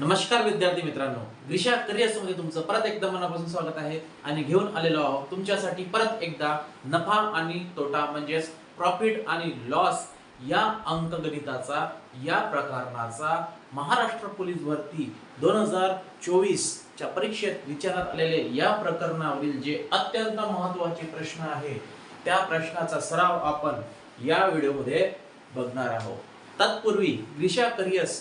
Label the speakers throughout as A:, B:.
A: नमस्कार विद्यार्थी मित्रांनो. ग्रिशा करिअर्समध्ये तुमचं परत एकदा मनापासून स्वागत आहे आणि घेऊन आलेलो आहोत तुमच्यासाठी परत एकदा नफा आणि तोटा म्हणजेच प्रॉफिट आणि लॉस या अंकगणिताचा या प्रकरणाचा महाराष्ट्र पोलीस भरती दोन हजार चोवीस च्या परीक्षेत विचारात आलेले या प्रकरणावरील जे अत्यंत महत्त्वाचे प्रश्न आहे त्या प्रश्नाचा सराव आपण या व्हिडिओमध्ये बघणार आहोत. तत्पूर्वी ग्रिशा करिअर्स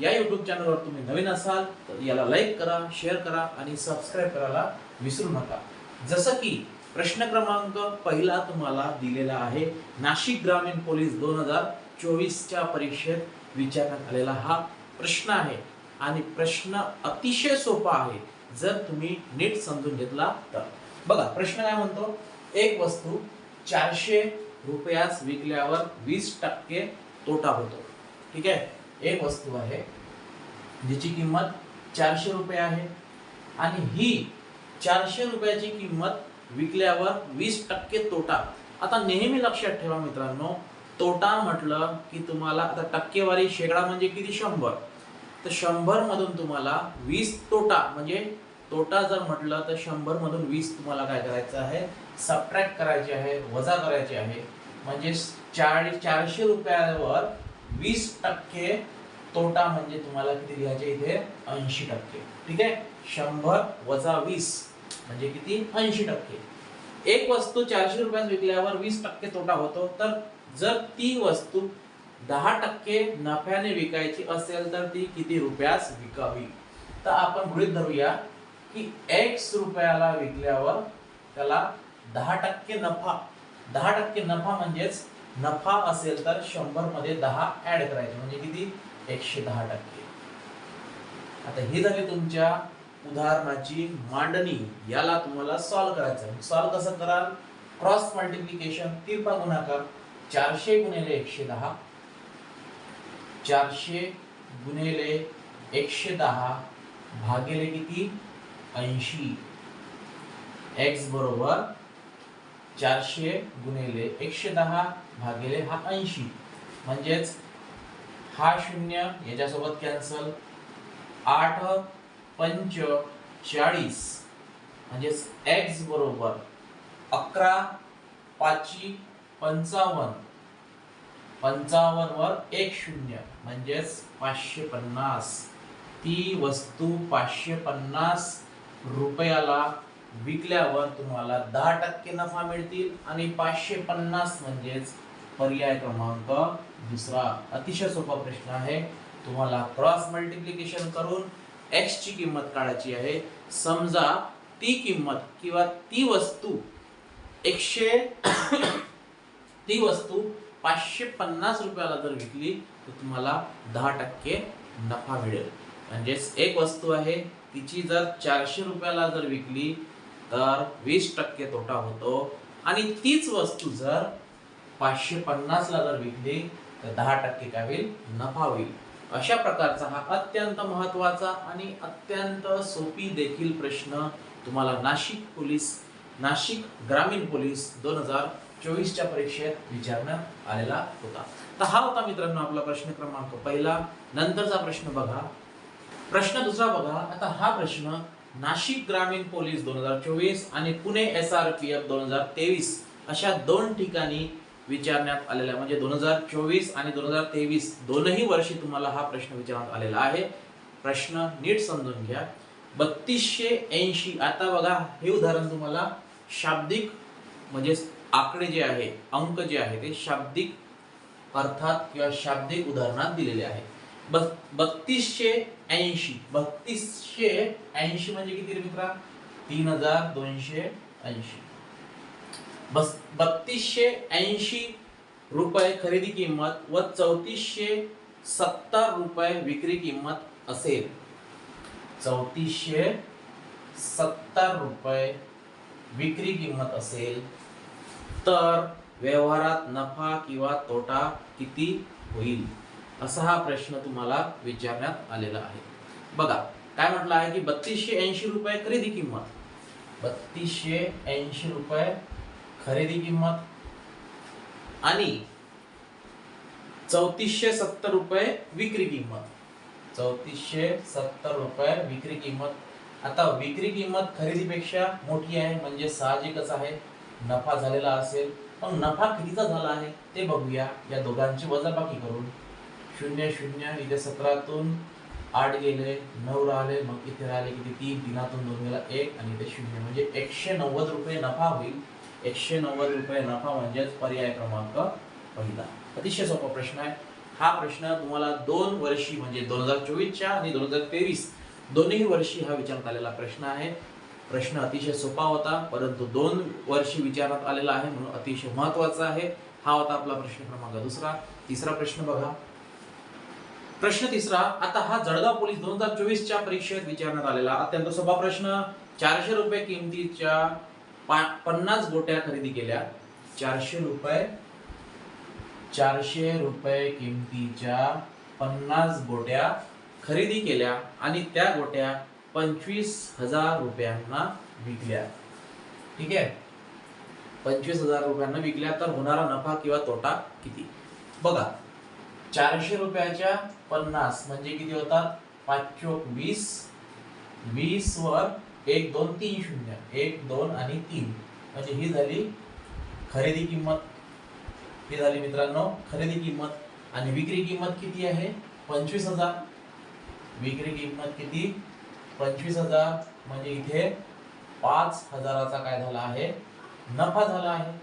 A: या युट्यूब चॅनलवर तुम्ही नवीन असाल तर याला लाईक करा शेअर करा आणि सबस्क्राईब करायला विसरू नका. जसं की प्रश्न क्रमांक पहिला तुम्हाला दिलेला आहे नाशिक ग्रामीण पोलीस दोन हजार चोवीसच्या परीक्षेत विचारण्यात आलेला हा प्रश्न आहे. आणि प्रश्न अतिशय सोपा आहे जर तुम्ही नीट समजून घेतला तर. बघा प्रश्न काय म्हणतो? एक वस्तू चारशे रुपयास विकल्यावर वीस टक्के तोटा होतो. ठीक आहे? एक वस्तू आहे जिची किंमत चारशे रुपये आहे. आणि ही चारशे रुपयाची किंमत विकल्यावर वीस टक्के तोटा. आता नेहमी लक्षात ठेवा मित्रांनो तोटा म्हटलं की तुम्हाला आता टक्केवारी शेकडा म्हणजे किती? शंभर. तर शंभर मधून तुम्हाला वीस तोटा म्हणजे तोटा जर म्हटलं तर शंभर मधून वीस तुम्हाला काय करायचं आहे? सबट्रॅक्ट करायचे आहे वजा करायचे आहे. म्हणजे चाळीस चारशे रुपयावर वीस टक्के तोटा म्हणजे तुम्हाला किती लिहायचे इथे? ऐंशी टक्के. ठीक आहे? शंभर वजा वीस म्हणजे किती? ऐंशी टक्के. एक वस्तू चारशे रुपयात विकल्यावर वीस टक्के तोटा होतो. तर जर ती वस्तू दहा टक्के नफ्याने विकायची असेल तर ती किती रुपयास विकावी? तर आपण गृहित धरूया की एक्स रुपयाला विकल्यावर त्याला दहा टक्के नफा दहा टक्के नफा म्हणजेच नफा असेल तर शंभरमध्ये दहा ऍड करायचे. म्हणजे किती? एकशे दहा टक्के. आता ही झाली तुमच्या उदाहरणाची मांडणी. याला तुम्हाला सॉल्व्ह करायचं सॉल्व सॉल्व्ह कसं कराल? क्रॉस मल्टिप्लिकेशन तिरपा गुणाकार. चारशे गुणिले एकशे दहा. चारशे गुणिले एकशे दहा भागिले किती? ऐंशी. एक्स बरोबर चारशे गुणिले एकशे दहा भागिले हा ऐंशी. म्हणजेच हा शून्य याच्यासोबत कॅन्सल आठ पंच चाळीस. म्हणजेच एक्स बरोबर अकरा पाचशे पंचावन्न. पंचावन्न वर एक शून्य म्हणजेच पाचशे पन्नास. ती वस्तू पाचशे पन्नास रुपयाला विकल्यावर तुम्हाला दहा टक्के नफा मिळतील आणि पाचशे पन्नास म्हणजेच पर्याय क्रमांक दुसरा अतिशय सोपा प्रश्न आहे. तुम्हाला क्रॉस मल्टिप्लिकेशन करून एक्स ची किंमत काढायची आहे. समजा ती किंमत किंवा ती वस्तू एकशे ती वस्तू पाचशे पन्नास रुपयाला जर विकली तर तुम्हाला दहा टक्के नफा मिळेल. म्हणजेच एक वस्तू आहे तिची जर चारशे रुपयाला जर विकली तर वीस टक्के तोटा होतो. आणि तीच वस्तू जर पाचशे पन्नासला जर विकली तर दहा टक्के काय होईल? नफा होईल. अशा प्रकारचा हा अत्यंत महत्त्वाचा आणि अत्यंत सोपी देखील प्रश्न तुम्हाला नाशिक पोलीस नाशिक ग्रामीण पोलीस दोन हजार चोवीसच्या परीक्षेत विचारण्यात आलेला होता. तर हा होता मित्रांनो आपला प्रश्न क्रमांक पहिला. नंतरचा प्रश्न बघा. प्रश्न दुसरा बघा. आता हा प्रश्न नाशिक ग्रामीण पोलीस दोन हजार चोवीस आणि Pune S R P F दोन हजार तेवीस अशा दोन ठिकाणी विचारण्यात आलेला आहे. म्हणजे दोन हजार चोवीस आणि दोन हजार तेवीस दोनही वर्षी तुम्हाला हा प्रश्न विचारण्यात आलेला आहे. प्रश्न नीट समजून घ्या. बत्तीसशे ऐंशी आता बघा हे उदाहरण तुम्हाला शाब्दिक म्हणजे आकडे जे आहे अंक जे आहे ते शाब्दिक अर्थात किंवा शाब्दिक उदाहरणात दिलेले आहे. बत्तीसशे ऐंशी बत्तीसशे ऐंशी म्हणजे किती रे मित्रा? तीन हजार दोनशे ऐंशी. बस बत्तीसशे ऐंशी रुपये खरेदी किंमत व चौतीसशे सत्तर रुपये विक्री किंमत असेल. चौतीसशे सत्तर रुपये विक्री किंमत असेल. तर व्यवहारात नफा किंवा तोटा किती होईल? असा हा प्रश्न तुम्हाला विचारण्यात आलेला आहे. बघा काय म्हटलं आहे की बत्तीसशे ऐंशी रुपये खरेदी किंमत? बत्तीसशे ऐंशी रुपये खरेदी किंमत आणि चौतीसशे सत्तर रुपये विक्री किंमत. चौतीसशे सत्तर रुपये विक्री किंमत. आता विक्री किंमत खरेदीपेक्षा मोठी आहे म्हणजे साहजिकच आहे. नफा झालेला असेल पण नफा कितीचा झाला आहे ते बघूया. या दोघांची वजाबाकी करून. शून्य शून्य इथे सतरातून आठ गेले नऊ राहिले मग इथे राहिले किती? तीन तीनातून दोन गेला एक आणि इथे शून्य म्हणजे एकशे नव्वद रुपये नफा होईल. एकशे नव्वद रुपये नफा म्हणजेच पर्याय क्रमांक पहिला. अतिशय सोपा प्रश्न आहे. हा प्रश्न तुम्हाला दोन वर्षी म्हणजे दोन हजार चोवीसच्या आणि दोन हजार तेवीस दोन्ही वर्षी हा विचारण्यात आलेला प्रश्न आहे. प्रश्न अतिशय सोपा होता परंतु दोन वर्षी विचारण्यात आलेला आहे म्हणून अतिशय महत्त्वाचा आहे. हा होता आपला प्रश्न क्रमांक दुसरा. तिसरा प्रश्न बघा. प्रश्न तिसरा आता हा जळगाव पोलीस दोन हजार चोवीसच्या परीक्षेत विचारण्यात आलेला अत्यंत सोपा प्रश्न. चारशे रुपये किमतीच्या पन्नास गोट्या खरेदी केल्या. चारशे रुपये चारशे रुपये किमतीच्या पन्नास गोट्या खरेदी केल्या आणि त्या गोट्या पंचवीस हजार रुपयांना विकल्या. ठीक आहे? पंचवीस हजार रुपयांना विकल्या तर होणारा नफा किंवा तोटा किती? बघा चारशे रुपयाच्या पन्नास म्हणजे किती होतात? पाच वीस. वीस वर एक दोन तीन शून्य. एक दोन आणि तीन. म्हणजे ही झाली खरेदी किंमत. ही झाली मित्रांनो खरेदी किंमत. आणि विक्री किंमत किती आहे? पंचवीस हजार. विक्री किंमत किती? पंचवीस हजार. म्हणजे इथे पाच हजाराचा काय झाला आहे? नफा झाला आहे.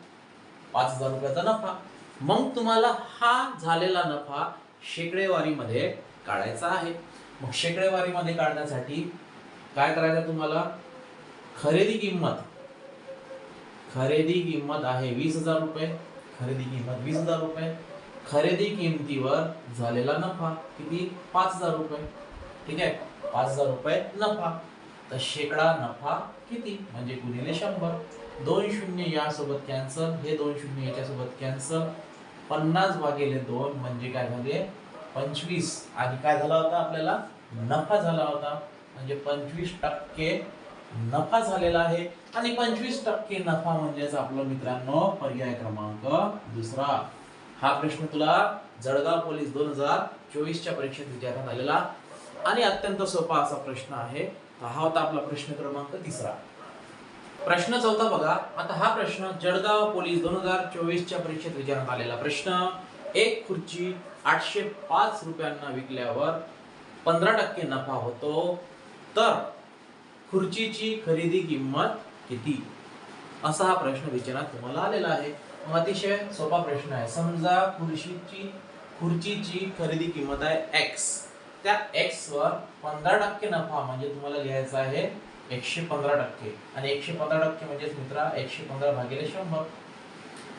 A: पाच हजार रुपयाचा नफा. मग तुम्हाला हा झालेला नफा शेकडेवारीमध्ये काढायचा आहे. मग शेकडेवारीमध्ये काढण्यासाठी काय करायचं तुम्हाला? खरेदी किंमत. खरेदी किंमत आहे वीस हजार रुपये. खरेदी किंमत वीस हजार रुपये. खरेदी किंमतीवर झालेला नफा किती? पाच हजार रुपये. ठीक आहे? पाच हजार रुपये नफा. तर शेकडा नफा किती? म्हणजे गुणिले शंभर. दोन शून्य यासोबत कॅन्सल हे दोन शून्य याच्यासोबत कॅन्सल पन्नास भागिले दोन म्हणजे काय झाले? पंचवीस. आणि काय झाला होता आपल्याला? नफा झाला होता. म्हणजे पंचवीस टक्के नफा झालेला आहे. आणि पंचवीस टक्के नफा म्हणजेच आपलं मित्रांनो पर्याय क्रमांक दुसरा. हा प्रश्न तुला जळगाव पोलीस दोन हजार चोवीसच्या परीक्षेत विचारण्यात आलेला. आणि अत्यंत सोपा असा प्रश्न आहे. हा होता आपला प्रश्न क्रमांक तिसरा. प्रश्न चौथा बघा. आता हा प्रश्न जळगाव पोलीस दोन हजार चोवीसच्या परीक्षेत विचारण्यात आलेला प्रश्न. एक खुर्ची आठशे पाच रुपयांना विकल्यावर पंधरा टक्के नफा होतो. तर खुर्चीची खरेदी किंमत किती? असा हा प्रश्न विचारात तुम्हाला आलेला आहे. मग अतिशय सोपा प्रश्न आहे. समजा खुर्चीची खुर्चीची खरेदी किंमत आहे एक्स त्या एक्स वर पंधरा टक्के नफा म्हणजे तुम्हाला लिहायचा आहे एकशे पंधरा टक्के. आणि एकशे पंधरा टक्के म्हणजेच मित्रा एकशे पंधरा भागिले शंभर.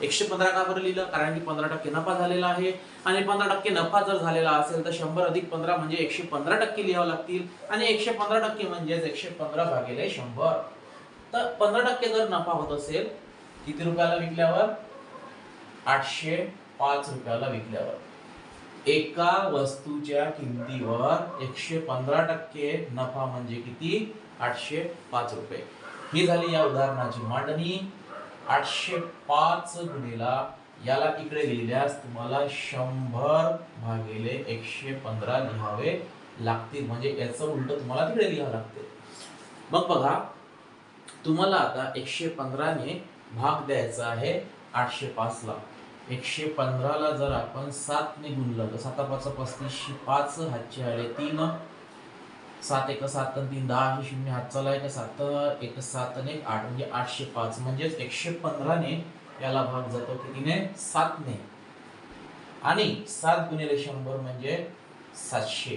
A: एकशे पंधरा का बरं लिहिलं? कारण की पंधरा टक्के नफा झालेला आहे. आणि पंधरा टक्के नफा जर झालेला असेल तर शंभर अधिक पंधरा म्हणजे एकशे पंधरा टक्के लिहावं लागतील. आणि एकशे पंधरा टक्के म्हणजेच एकशे पंधरा भागिले शंभर. तर पंधरा टक्के जर नफा होत असेल किती रुपयाला विकल्यावर? आठशे पाच रुपयाला विकल्यावर. एका वस्तूच्या किमतीवर एकशे पंधरा टक्के नफा म्हणजे किती? आठशे पाच रुपये. ही झाली या उदाहरणाची मांडणी. आठशे पाच गुणिला याला इकडे लिहिल्यास तुम्हाला शंभर भागिले एकशे पंधरा लिहावे लागतील. म्हणजे याचं उलट तुम्हाला तिकडे लिहावं लागते. मग बघा तुम्हाला आता एकशे पंधराने भाग द्यायचा आहे आठशे पाचला एकशे पंधराला जर आपण सातने गुणलं तर साता पाच पस्तीसशे पाच हातचे आले तीन सात एक सात तीन दहा हे शून्य हात चालू आहे सात एक सात आणि एक आठ म्हणजे आठशे पाच. म्हणजेच एकशे पंधराने याला भाग जातो कितीने? सातने आणि सात गुणिले शंभर म्हणजे सातशे.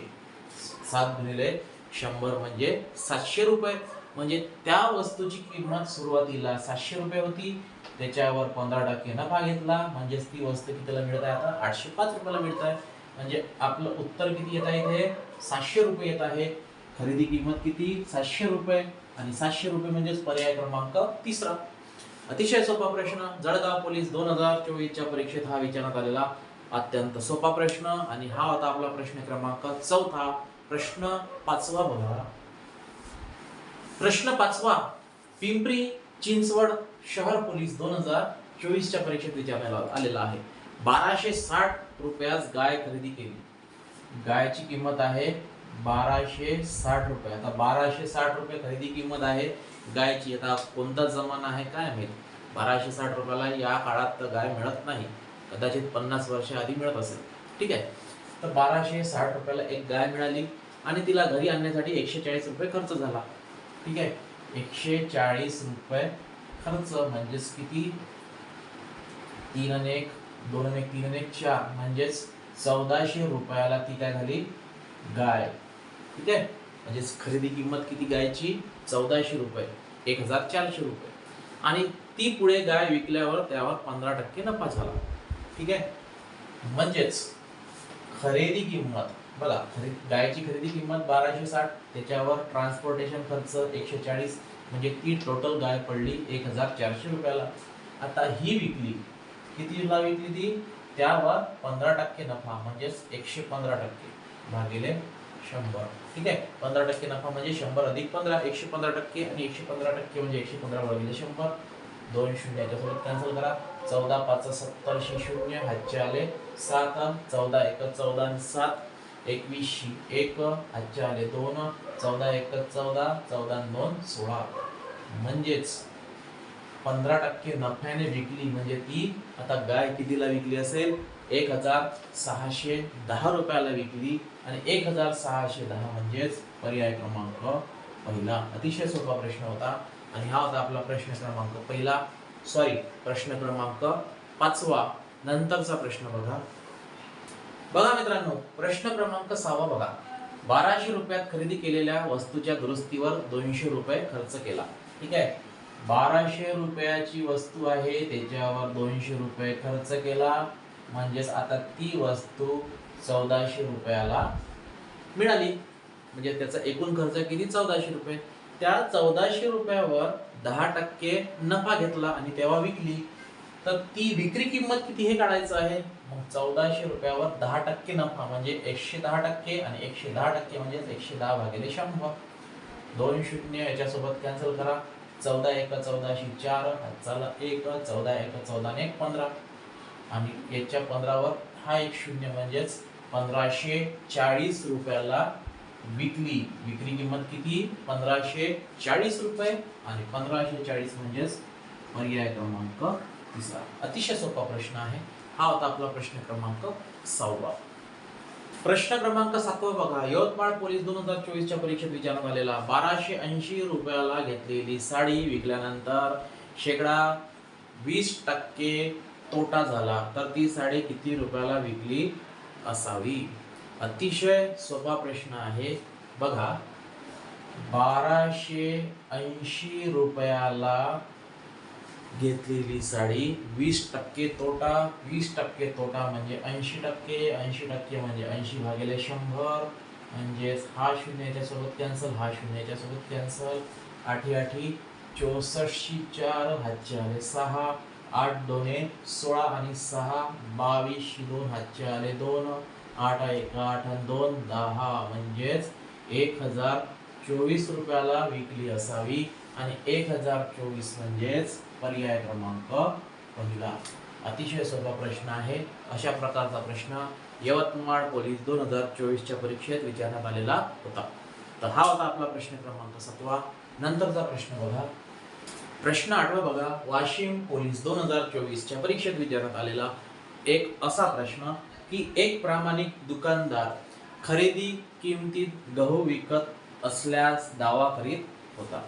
A: सात गुणिले शंभर म्हणजे सातशे रुपये. म्हणजे त्या वस्तूची किंमत सुरुवातीला सातशे रुपये होती. त्याच्यावर पंधरा टक्के भाग घेतला. म्हणजेच ती वस्तू कितीला मिळत आहे? आता आठशे पाच रुपयाला मिळत आहे. म्हणजे आपलं उत्तर किती येत आहे इथे? सातशे रुपये येत आहे. खरेदी किंमत किती? सातशे रुपये. आणि सातशे रुपये म्हणजेच पर्याय क्रमांक तिसरा. अतिशय सोपा प्रश्न. जळगाव पोलीस दोन हजार चोवीसच्या परीक्षेत हा विचारण्यात आलेला अत्यंत सोपा प्रश्न. आणि हा होता आपला प्रश्न क्रमांक चौथा. प्रश्न पाचवा बघा. प्रश्न पाचवा. पिंपरी चिंचवड शहर पोलीस दोन हजार चोवीसच्या परीक्षेत विचारण्यात आलेला आहे. बाराशे साठ रुपयास गाय खरेदी केली. गायची किंमत आहे बाराशे साठ रुपये. आता बाराशे साठ रुपये खरेदी किंमत आहे गायची. आता कोणता जमाना आहे काय माहीत? बाराशे साठ रुपयाला या काळात तर गाय मिळत नाही. कदाचित पन्नास वर्ष आधी मिळत असेल. ठीक आहे. तर बाराशे साठ रुपयाला एक गाय मिळाली आणि तिला घरी आणण्यासाठी एकशे चाळीस रुपये खर्च झाला. ठीक आहे. एकशे चाळीस रुपये खर्च म्हणजेच किती? तीन आणि एक दोन आणि एक तीन आणि एक चार म्हणजेच चौदाशे रुपयाला ती काय झाली? गाय. ठीक आहे? म्हणजेच खरेदी किंमत किती गायची? चौदाशे रुपये. एक हजार चारशे रुपये. आणि ती पुढे गाय विकल्यावर त्यावर पंधरा टक्के नफा झाला. ठीक आहे? म्हणजेच खरेदी किंमत बघा खरेदी गायची खरेदी किंमत बाराशे साठ त्याच्यावर ट्रान्सपोर्टेशन खर्च एकशे चाळीस म्हणजे ती टोटल गाय पडली एक हजार चारशे रुपयाला. आता ही विकली कितीला विकली ती? त्यावर पंधरा टक्के नफा म्हणजेच एकशे पंधरा टक्के भागिले शंभर. ठीक आहे? पंधरा टक्के नफा म्हणजे शंभर अधिक पंधरा एकशे पंधरा टक्के आणि एकशे पंधरा टक्के म्हणजे एकशे पंधरा भागिले म्हणजे शंभर. दोन शून्य याच्यासोबत कॅन्सल करा. चौदा पाच सत्तरशे शून्य हातचे आले सात चौदा एक चौदा सात एकवीसशे एक हातचे आले दोन चौदा एक चौदा चौदा दोन सोळा. म्हणजेच पंधरा टक्के नफ्याने विकली. म्हणजे ती आता गाय कितीला विकली असेल? एक हजार सहाशे दहा रुपयाला विकली आणि एक हजार सहाशे दहा म्हणजेच पर्याय क्रमांक पहिला. अतिशय सोपा प्रश्न होता आणि हा होता आपला प्रश्न क्रमांक पहिला. सॉरी प्रश्न क्रमांक पाचवा. नंतरचा प्रश्न बघा. बघा मित्रांनो प्रश्न क्रमांक सहावा बघा. बाराशे रुपयात खरेदी केलेल्या वस्तूच्या दुरुस्तीवर दोनशे रुपये खर्च केला. ठीक आहे? बाराशे रुपयाची वस्तू आहे. त्याच्यावर दोनशे रुपये खर्च केला. म्हणजेच आता ती वस्तू चौदाशे रुपयाला मिळाली. म्हणजे त्याचा एकूण खर्च किती? चौदाशे रुपये. त्या चौदाशे रुपयावर दहा टक्के नफा घेतला आणि तेव्हा विकली. तर ती विक्री किंमत किती हे काढायचं आहे? मग चौदाशे रुपयावर दहा टक्के नफा म्हणजे एकशे दहा टक्के आणि एकशे दहा टक्के म्हणजे एकशे दहा भागिले शंभर. दोन शून्य याच्यासोबत कॅन्सल करा. चौदा एक चौदाशे चार चला एक चौदा एक चौदा आणि एक पंधरा. आणि याच्या पंधरावर हा एक शून्य म्हणजेच पंधराशे चाळीस रुपयाला विकली विक्री किंमत किती? पंधराशे चाळीस रुपये आणि पंधराशे चाळीस म्हणजेच पर्याय क्रमांक तिसरा. अतिशय सोपा प्रश्न आहे. हा होता आपला प्रश्न क्रमांक सहावा. प्रश्न क्रमांक सातवा बघा. यवतमाळ पोलीस दोन हजार चोवीसच्या परीक्षेत विचारण्यात आलेला बाराशे ऐंशी रुपयाला घेतलेली साडी विकल्यानंतर शेकडा वीस टक्के तोटा झाला. तर ती साडी किती रुपयाला विकली असावी? अतिशय सोपा प्रश्न आहे. बघा. बाराशे ऐंशी रुपयाला घेतलेली साडी वीस टक्के तोटा वीस टक्के तोटा म्हणजे ऐंशी टक्के ऐंशी टक्के म्हणजे ऐंशी भागिले शंभर म्हणजेच हा शून्य याच्यासोबत कॅन्सल हा शून्य याच्यासोबत कॅन्सल आठी आठी चौसष्टशी चार हातचे आले सहा आठ दोने सोळा आणि सहा बावीस दोन हातचे आले दोन आठ एक आठ आणि दोन दहा म्हणजेच एक हजार चोवीस रुपयाला विकली असावी. आणि एक हजार चोवीस म्हणजेच पर्याय क्रमांक पहिला. अतिशय सोपा प्रश्न आहे. अशा प्रकारचा प्रश्न यवतमाळ पोलीस दोन हजार चोवीसच्या परीक्षेत विचारण्यात आलेला होता. तर हा होता आपला प्रश्न क्रमांक सातवा. नंतरचा प्रश्न बघा. प्रश्न आठवा बघा. वाशिम पोलीस दोन हजार चोवीसच्या परीक्षेत विचारण्यात आलेला एक असा प्रश्न की एक प्रामाणिक दुकानदार खरेदी किमतीत गहू विकत असल्यास दावा करीत होता.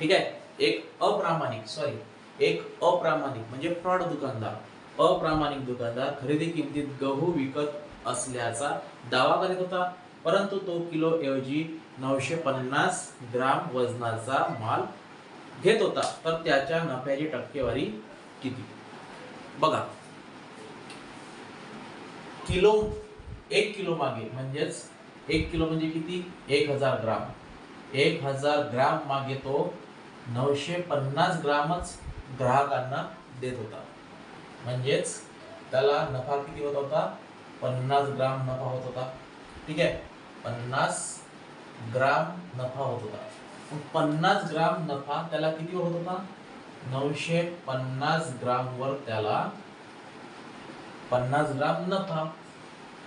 A: ठीक आहे? एक अप्रामाणिक सॉरी एक अप्रामाणिक म्हणजे फ्रॉड दुकानदार. अप्रामाणिक दुकानदार खरेदी किमतीत गहू विकत असल्याचा दावा करीत होता. परंतु तो किलो ऐवजी नऊशे पन्नास ग्राम वजनाचा माल घेत होता. तर त्याच्या नफ्याची टक्केवारी किती? बघा. किलो एक किलो मागे म्हणजेच एक किलो म्हणजे किती? एक हजार ग्राम. एक हजार ग्राम मागे तो नऊशे पन्नास ग्रामच ग्राहकांना देत होता. म्हणजेच त्याला नफा किती होत होता? पन्नास ग्राम नफा होत होता. ठीक आहे? पन्नास ग्राम नफा होत होता. पन्नास ग्राम नफा त्याला किती होत होता? नऊशे पन्नास ग्राम वर त्याला पन्नास ग्राम नफा.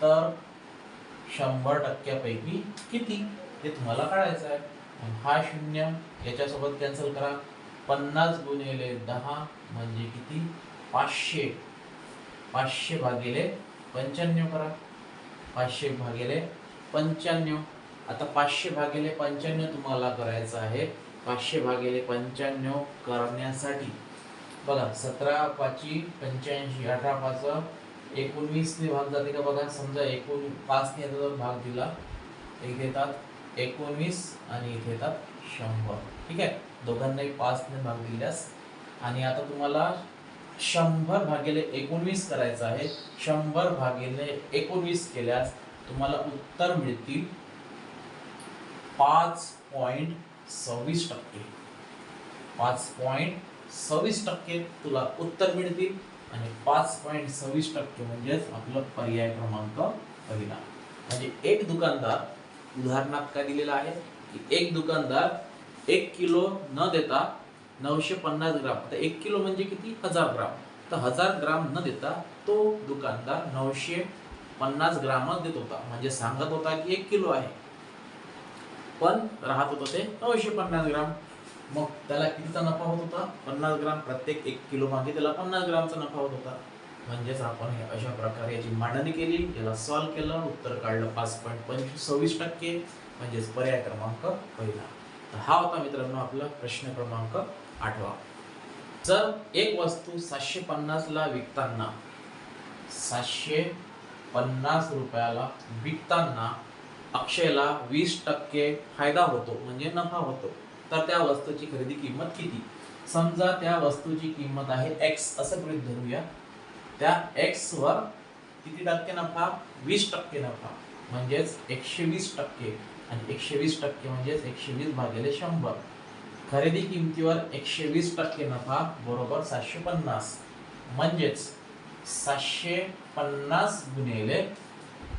A: तर शंभर टक्क्यापैकी किती? ते तुम्हाला काढायचं आहे. हा शून्य याच्यासोबत कॅन्सल करा. पन्नास गुणिले दहा म्हणजे किती? पाचशे. पाचशे भागिले पंच्याण्णव करा. पाचशे भागिले पंच्याण्णव. आता पाचशे भागिले पंच्याण्णव तुम्हाला करायचं आहे. पाचशे भागिले पंच्याण्णव करण्यासाठी. बघा सतरा पाची पंच्याऐंशी अठरा पाच एकोणवीसने भाग जाते का बघा? समजा एकोण पाचने आता दोन भाग दिला इथे येतात एकोणवीस आणि इथे येतात शंभर. ठीक आहे? दोघांनाही पाचने भाग दिल्यास. आणि आता तुम्हाला शंभर भागिले एकोणवीस करायचं आहे. शंभर भागिले एकोणवीस केल्यास तुम्हाला उत्तर मिळतील पाच पॉईंट सव्वीस टक्के. पाच पॉईंट सव्वीस टक्के तुला उत्तर मिळतील. आणि पाच पॉईंट सव्वीस टक्के म्हणजेच आपलं पर्याय क्रमांक पहिला. म्हणजे एक दुकानदार उदाहरणात काय दिलेलं आहे? की एक दुकानदार एक किलो न देता नऊशे पन्नास ग्राम. आता एक किलो म्हणजे किती? हजार ग्राम. तर हजार ग्राम न देता तो दुकानदार नऊशे पन्नास ग्रामच देत होता. म्हणजे सांगत होता की एक किलो आहे. पण राहत होतं ते नऊशे पन्नास ग्राम. मग त्याला कितीचा नफा होत होता? पन्नास ग्राम. प्रत्येक एक किलो मागे त्याला पन्नास ग्रामचा नफा होत होता. म्हणजेच आपण हे अशा प्रकारे याची मांडणी केली. याला सॉल्व्ह केलं. उत्तर काढलं पाच पॉईंट पंचवीस सव्वीस टक्के. म्हणजेच पर्याय क्रमांक पहिला. हा होता मित्रांनो आपला प्रश्न क्रमांक आठवा. जर एक वस्तू सातशे पन्नासला विकताना सातशे पन्नास रुपयाला विकताना अक्षयला वीस टक्के फायदा होतो म्हणजे नफा होतो तर त्या वस्तूची खरेदी किंमत किती? समजा त्या वस्तूची किंमत आहे एक्स असं गृहित धरूया. त्या एक्सवर किती टक्के नफा? वीस टक्के नफा म्हणजेच एकशे वीस टक्के. आणि एकशे वीस टक्के म्हणजेच एकशे वीस भागिले शंभर. खरेदी किमतीवर एकशे वीस टक्के नफा बरोबर सातशे पन्नास म्हणजेच सातशे पन्नास गुणिले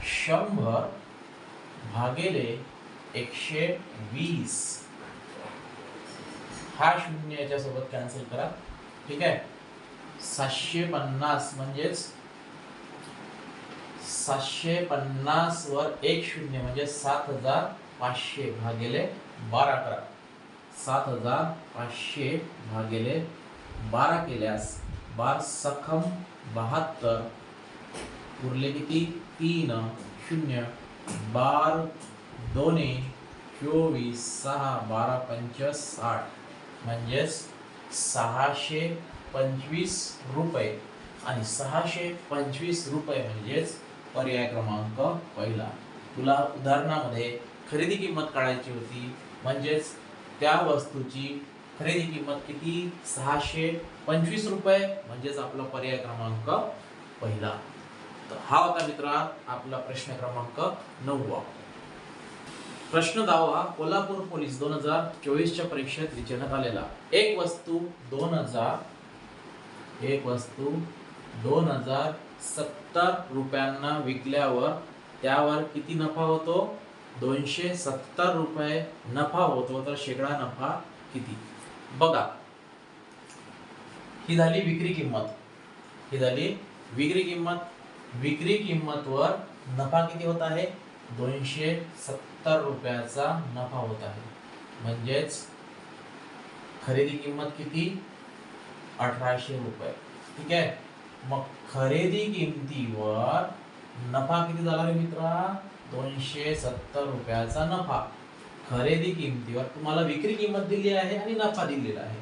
A: शंभर भागिले एकशे वीस हा शून्य याच्यासोबत कॅन्सल करा. ठीक आहे? सातशे पन्नास म्हणजेच सातशे पन्नास वर एक शून्य म्हणजे सात हजार पाचशे भागिले बारा करा. सात हजार पाचशे भागिले बारा केल्यास बार सखम बहात्तर उरले किती? तीन शून्य बार दोने चोवीस सहा बारा पंच साठ म्हणजेच सहाशे पंचवीस रुपये. आणि सहाशे पंचवीस रुपये म्हणजेच पर्याय क्रमांक पहिला. तुला उदाहरणामध्ये खरेदी किंमत काढायची होती म्हणजेच त्या वस्तूची खरेदी किंमत किती? सहाशे पंचवीस रुपये म्हणजेच आपला पर्याय क्रमांक पहिला. तर हा होता मित्रा आपला प्रश्न क्रमांक नववा. प्रश्न दावा कोल्हापूर पोलीस दोन हजार चोवीसच्या परीक्षेत विचारण्यात आलेला. एक वस्तू दोन हजार एक वस्तू दोन हजार सत्तर रुपयांना विकल्यावर त्यावर किती नफा होतो? दोनशे सत्तर रुपये नफा होतो. तर शेकडा नफा किती? बघा. ही झाली विक्री किंमत. ही झाली विक्री किंमत. विक्री किंमतवर नफा किती होत आहे? दोनशे सत्तर रुपयाचा नफा होत आहे. म्हणजेच खरेदी किंमत किती? अठराशे रुपये. ठीक आहे? मग खरेदी किमतीवर नफा किती झाला रे मित्रा? दोनशे सत्तर रुपयाचा नफा. खरेदी किमतीवर तुम्हाला विक्री किंमत दिली आहे आणि नफा दिलेला आहे.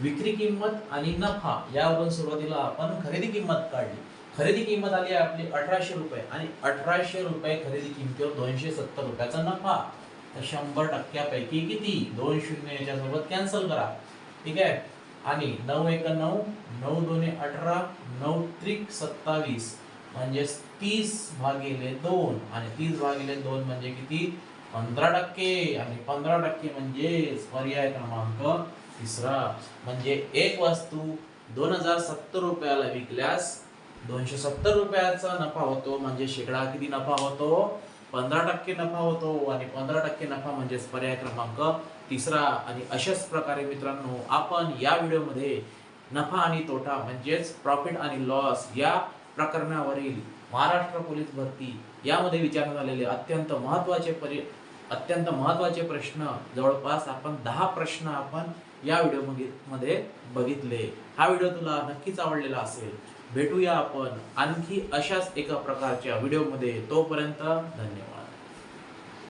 A: विक्री किंमत आणि नफा यावरून सुरुवातीला आपण खरेदी किंमत काढली. खरेदी किंमत आली आहे आपली अठराशे रुपये आणि अठराशे रुपये खरेदी किमतीवर दोनशे सत्तर रुपयाचा नफा. तर शंभर टक्क्यापैकी किती? दोन शून्य याच्यासोबत कॅन्सल करा. ठीक आहे? आणि नऊ एक नऊ नऊ दोन्ही अठरा नऊ त्रिक सत्तावीस. म्हणजेच तीस भागिले दोन. आणि तीस भागिले दोन म्हणजे किती? पंधरा टक्के. आणि पंधरा टक्के म्हणजेच पर्याय क्रमांक तिसरा. म्हणजे एक वस्तू दोन हजार सत्तर रुपयाला विकल्यास दोनशे सत्तर रुपयाचा नफा होतो. म्हणजे शेकडा किती नफा होतो? पंधरा टक्के नफा होतो. आणि पंधरा टक्के नफा म्हणजेच पर्याय क्रमांक तिसरा आणि अशाच प्रकारे मित्रांनो आपण या व्हिडिओमध्ये नफा आणि तोटा म्हणजेच प्रॉफिट आणि लॉस या प्रकरणावरील महाराष्ट्र पोलीस भरती यामध्ये विचारण्यात आलेले अत्यंत महत्त्वाचे परि अत्यंत महत्त्वाचे प्रश्न. जवळपास आपण दहा प्रश्न आपण या व्हिडिओमध्ये बघितले. हा व्हिडिओ तुला नक्कीच आवडलेला असेल. भेटूया आपण आणखी अशाच एका प्रकारच्या व्हिडिओमध्ये. तोपर्यंत धन्यवाद.